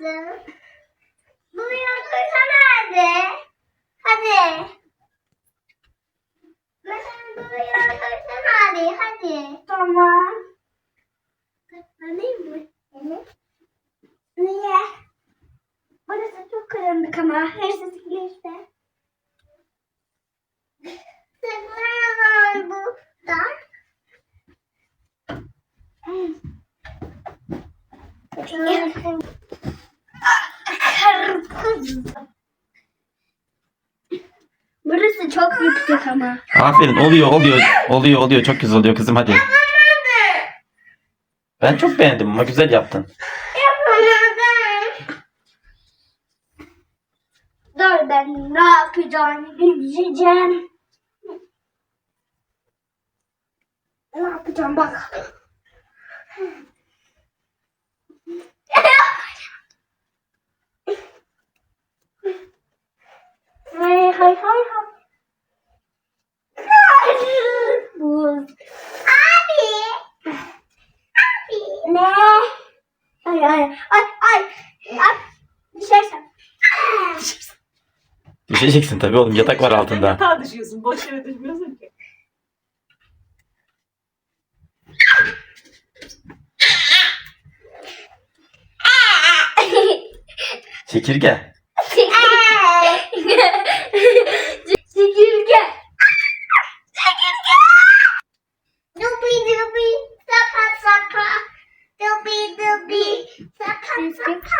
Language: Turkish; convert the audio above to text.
yapamadım. Bunu yaptıysa nerede? Hadi. Mesela bunu yaptıysa nerede? Hadi. Tamam. Katlanayım mı? Evet. Niye? Burası çok karanlık ama hırsız gelirse. Saklanamam buradan. Thank you yüksek ama. Aferin oluyor oluyor oluyor oluyor çok güzel oluyor kızım hadi. Ben çok beğendim ama güzel yaptın. Dur ben ne yapacağımı bileceğim. Ne yapacağım bak. Ay ay ay ay. ay. Düşersen. Düşeceksin tabii oğlum yatak var altında. Yatağa düşüyorsun. Boş yere düşmüyorsun ki. Çekirge. 你看。